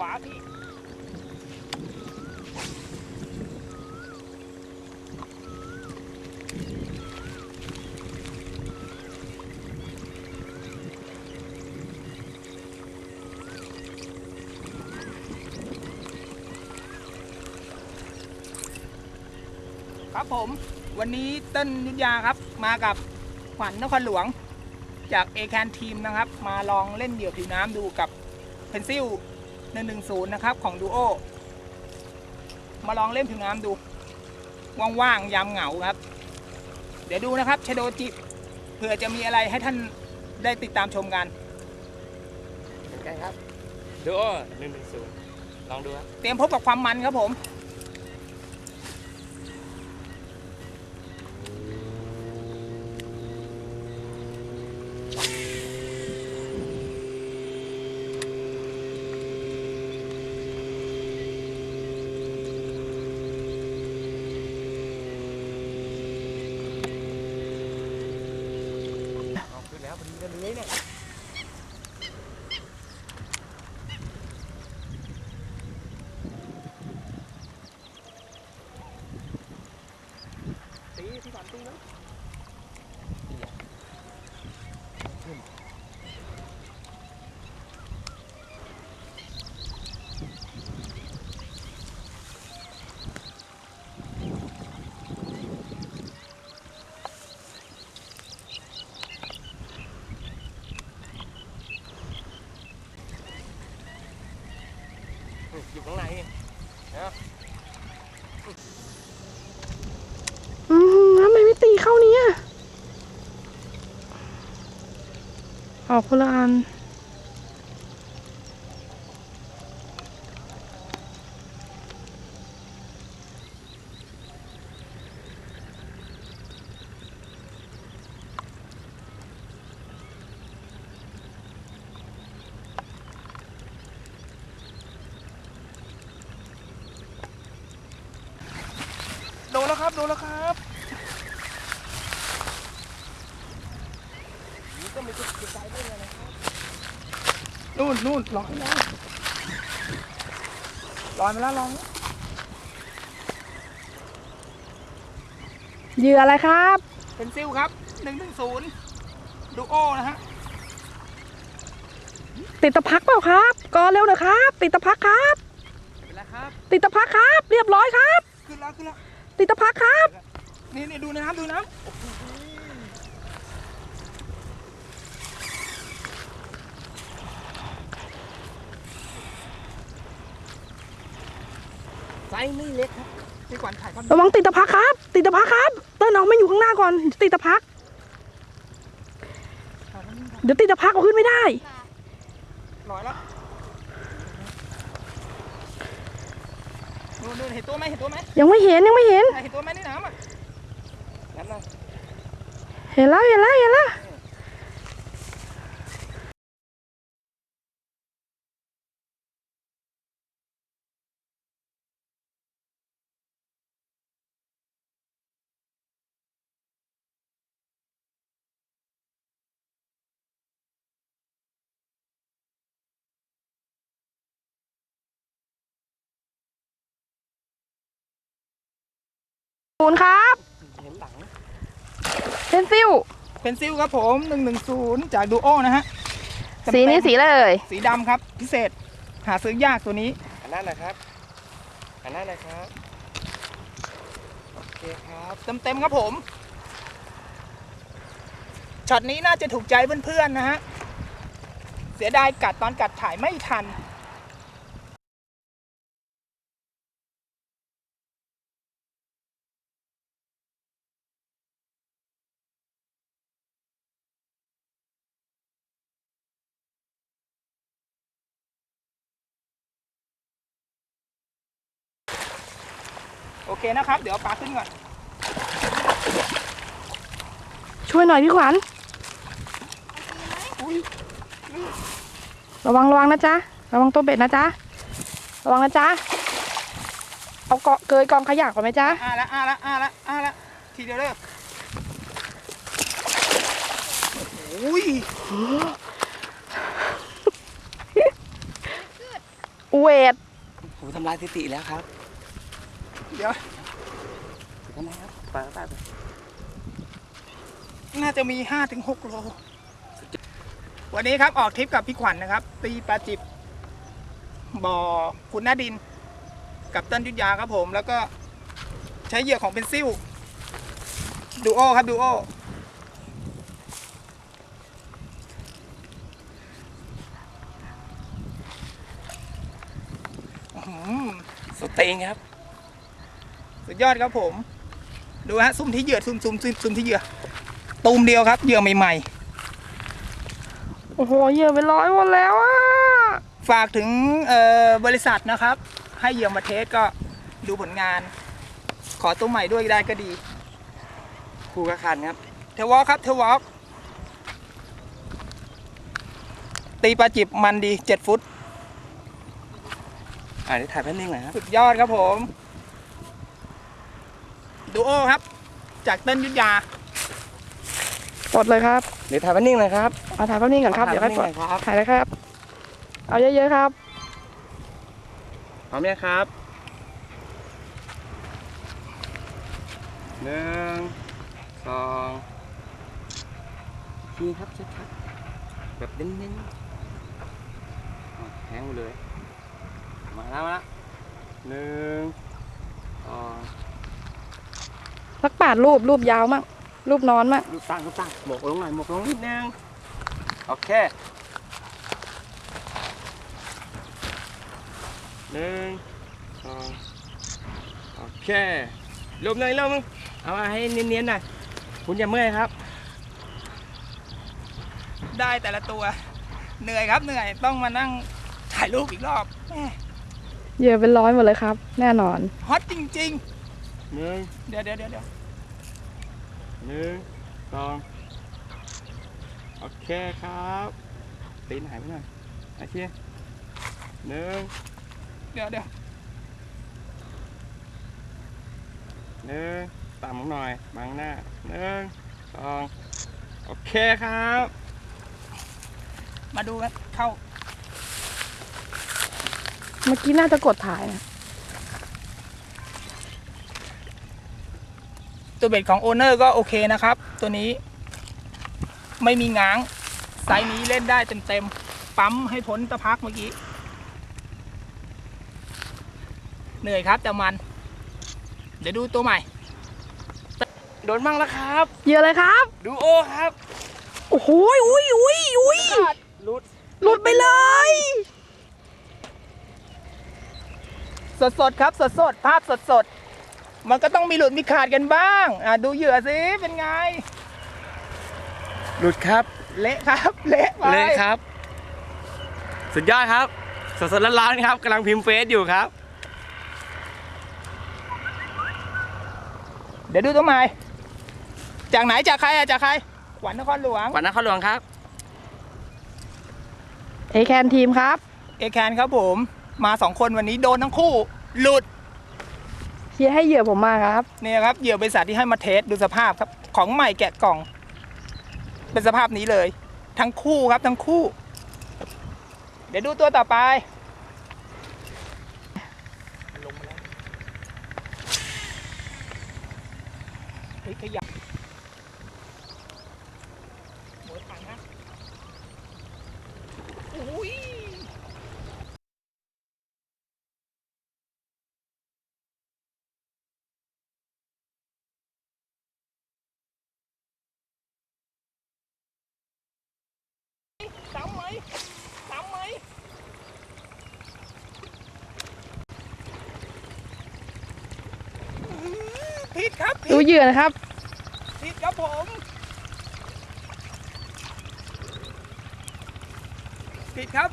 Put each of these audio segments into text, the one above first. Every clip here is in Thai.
วาพี่ครับผมวันนี้เต้นยุทธยาครับมากับขวัญนครหลวงจากเอแคนทีมนะครับ มาลองเล่นเหยื่อผิวน้ำดูกับเพนซิล 110 นะครับ ของดูโอมาลองเล่นผิวน้ำดู ว่างๆ ยามเหงาครับ เดี๋ยวดูนะครับชโดจิเผื่อจะมีอะไรให้ท่านได้ติดตามชมกันเหมือนกันครับดูโอหนึ่งหนึ่งศูนย์ลองดูครับ เตรียมพบกับความมันครับผม เอาขึ้นแล้วพอดีก็เลยเนี่ย ตีที่ฝันตีแล้ว อยู่ข้างในนี่นะ อืมทำไมไม่ตีเข้าเนี้ย ออกคนละอันโดนแล้วครับโดนแล้วครับ นี่ก็มีจุดจุดใจด้วยนะครับนู่นนู่นลอยแล้วลอยมาแล้วลองเหยื่ออะไรครับ เป็นซิลครับหนึ่งถึงศูนย์ดูโอนะฮะติดตะพักเปล่าครับกอเร็วหน่อยครับ ติดตะพักครับ เป็นไรครับ ติดตะพักครับ เรียบร้อยครับ ขึ้นแล้วขึ้นแล้วติดตะพักครับ นี่นี่ดูนะครับดูน้ำ ซส์ไม่เล็กครับพี่ขวัญถ่ายก่อนระวังติดตะพักครับ ติดตะพักครับเต้นเอาไม่อยู่ข้างหน้าก่อนติดตะพักถ่ายก่อนเดี๋ยวติดตะพักเอาขึ้นไม่ได้ลอยแล้วนู่นนู่นเห็นตัวไหมเห็นตัวไหมยังไม่เห็นยังไม่เห็นเห็นตัวไหมในน้ำอะนั่นนะเห็นแล้วเห็นแล้วเห็นแล้ว ศูนย์ครับเห็นหลังเพนซิลเป็นซิลครับผม110 จากดูโอนะฮะสีนี้สีเลย สีดำครับ พิเศษหาซื้อยากตัวนี้ อันนั้นนะครับ อันนั้นนะครับ โอเคครับ เต็มเต็มๆครับผม ช็อตนี้น่าจะถูกใจเพื่อนๆนะฮะ เสียดายกัดตอนกัดถ่ายไม่ทัน นะครับ เดี๋ยวเอาปลาขึ้นก่อนช่วยหน่อยพี่ขวัญระวังระวังนะจ๊ะ ระวังตัวเบ็ดนะจ๊ะ ระวังนะจ๊ะ เอาเกาะเกยกองขยะก่อนไหมจ๊ะอ่าละอ่าละอ่าละอ่าละทีเดียวเลยโอ้ยอุ้เวทผมทำลายสถิติแล้วครับ เดี๋ยว ทำไมครับปลาปลาน่าจะมี5ถึง6โล วันนี้ครับออกทริปกับพี่ขวัญนะครับ ตีปลาจิบบ่อคุณหน้าดิน กับต้นยุทธยาครับผม แล้วก็ใช้เหยื่อของเป็นซิ่วดูโอครับดูโออื้อหือสเต็งครับ สุดยอดครับผม ดูฮะซุ่มที่เหยื่อซุ่มซุ่มซุ่มซุ่มที่เหยื่อตูมเดียวครับเหยื่อใหม่โอ้โหเหยื่อเป็นร้อยหมดแล้วอะๆฝากถึงเอ่อบริษัทนะครับ ให้เหยื่อมาเทสก็ดูผลงาน ขอตัวใหม่ด้วยได้ก็ดีคู่กระคันครับเทวอลครับเทวอลตีปลาจิบมันดี7ฟุตอ่าเดี๋ยวถ่ายแป๊บนึงหน่อยครับสุดยอดครับผม ดูโอครับ จากเต้นยุทธยากดเลยครับเดี๋ยวถ่ายแป๊บนึงหน่อยครับ เอาถ่ายแป๊บนึงก่อนครับถ่ายเดี๋ยวค่อยกดแป๊บนึงหน่อยครับ ถ่ายเลยครับ เอาเยอะๆครับพร้อมยังครับหนึ่งสองทีครับชัดๆแบบเน้นๆอะแทงไปเลย มาแล้วมาแล้วหนึ่งสอง สักแปดรูปรูปยาวมากรูปนอนมากลูกตั้งลูกตั้งหมกลงหน่อยหมกลงนิดนึงโอเคหนึ่งสองโอเครูปหน่อยรูปนึงเอามาให้เนียนๆหน่อยคุณอย่าเมื่อยครับ ได้แต่ละตัว เหนื่อยครับเหนื่อยต้องมานั่งถ่ายรูปอีกรอบแม่เหยื่อเป็นร้อยหมดเลยครับ แน่นอน ฮอตจริง หนึ่งๆเดี๋ยวเดี๋ยวเดี๋ยวเดี๋ยวหนึ่งสองโอเคครับตีนหายไปหน่อยโอเคหนึ่งเดี๋ยวเดี๋ยวหนึ่งต่ำลงหน่อยบังหน้าหนึ่งสองโอเคครับ มาดูกันเข้า เมื่อกี้น่าจะกดถ่ายนะ ตัวเบ็ดของโอเนอร์ก็โอเคนะครับ ตัวนี้ ไม่มีง้างไซส์นี้เล่นได้เต็มๆปั๊มให้พ้นตะพักเมื่อกี้ เหนื่อยครับแต่มัน เดี๋ยวดูตัวใหม่ โดนมั่งแล้วครับเหยื่อเลยครับ ดูโอครับ โอ้โหอุ้ยอุ้ยอุ้ยรุดหลุดไปเลย สดๆครับสดๆภาพสดๆ มันก็ต้องมีหลุดมีขาดกันบ้างอะดูเหยื่อสิเป็นไง หลุดครับ เละครับเละไปเลยครับ สุดยอดครับสดๆร้อนๆครับกำลังพิมพ์เฟซอยู่ครับ เดี๋ยวดูตัวใหม่จากไหนจากใครอะจากใครขวัญนครหลวงขวัญนครหลวงครับ เอแคนทีมครับ เอแคนครับผม มาสองคนวันนี้โดนทั้งคู่ หลุด เชียให้เหยื่อผมมาครับ เนี่ยครับเหยื่อบริษัทที่ให้มาเทสดูสภาพครับ ของใหม่แกะกล่อง เป็นสภาพนี้เลย ทั้งคู่ครับทั้งคู่ เดี๋ยวดูตัวต่อไปลงมาแล้วเฮ้ยขยับหมดถังนะอุ้ย ซ้ำไหมซ้ำไหมอื้อหือผิดครับผิดูดเหยื่อนะครับ ผิดครับผมผิดครับ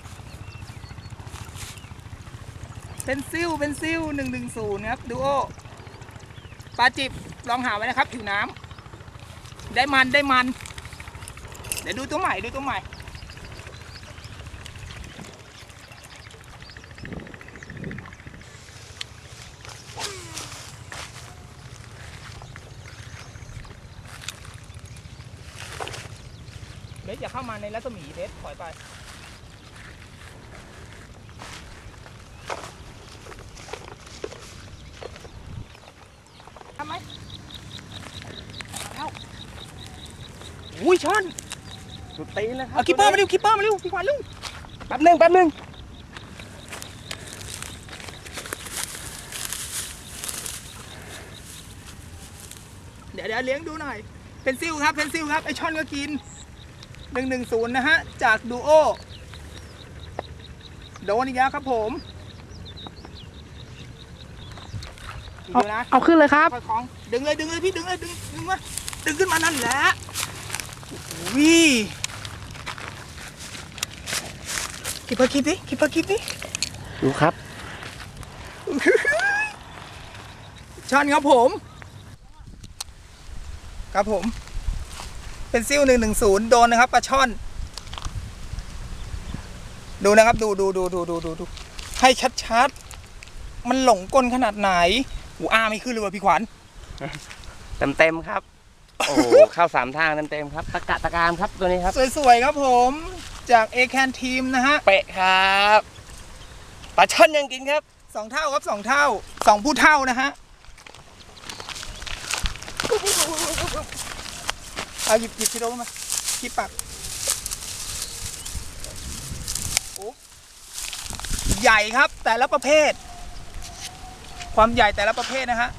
เป็นซิลเป็นซิลหนึ่งหนึ่งศูนย์ครับดูโอปลาจิบลองหาไว้นะครับผิวน้ำได้มันได้มัน เดี๋ยวดูตัวใหม่ดูตัวใหม่ อย่าเข้ามาในรัศมีเดชถอยไป ทำไหมแล้วอุ้ยชอนสุดตีนแล้วครับคีปเปอร์มาเร็วคีปเปอร์มาเร็วพี่ขวัญเร็วแป๊บหนึงแป๊บหนึงเดี๋ยวเดี๋ยวเลี้ยงดูหน่อย เพนซิลครับ เพนซิลครับ ไอชอนก็กิน หนึ่งหนึ่งศูนย์นะฮะ จากดูโอโดนอีกแล้วครับผมอีกเอาเดี๋ยวนะเอาขึ้นเลยครับ ค่อยๆคล้องดึงเลยดึงเลยพี่ดึงเลยดึงดึงมาดึงขึ้นมานั่นแหละวิคิปเปอร์คิปดิคิปเปอร์คิปดิดูครับช่อนครับผม ครับผม เป็นซิลหนึ่งหนึ่งศูนย์โดนนะครับปลาช่อน ดูนะครับ ดูดูดูดูดูดูดูให้ชัดๆ มันหลงกลขนาดไหนหูอ้าไม่ขึ้นเลยว่ะพี่ขวัญเต็มเต็มๆครับ โอ้โหเข้าสามทางเต็มเต็มๆครับตะกะตะการครับตัวนี้ครับ สวยๆครับผมจากเอแคนทีมนะฮะเป๊ะครับปลาช่อนยังกินครับ สองเท่าครับสองเท่าสองผู้เท่านะฮะ เอาหยิบหยิบชิโร่มาที่ปักโอ้ใหญ่ครับแต่ละประเภท ความใหญ่แต่ละประเภทนะฮะ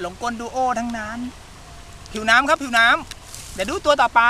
หลงกลดูโอทั้งนั้น ผิวน้ำครับผิวน้ำเดี๋ยวดูตัวต่อไป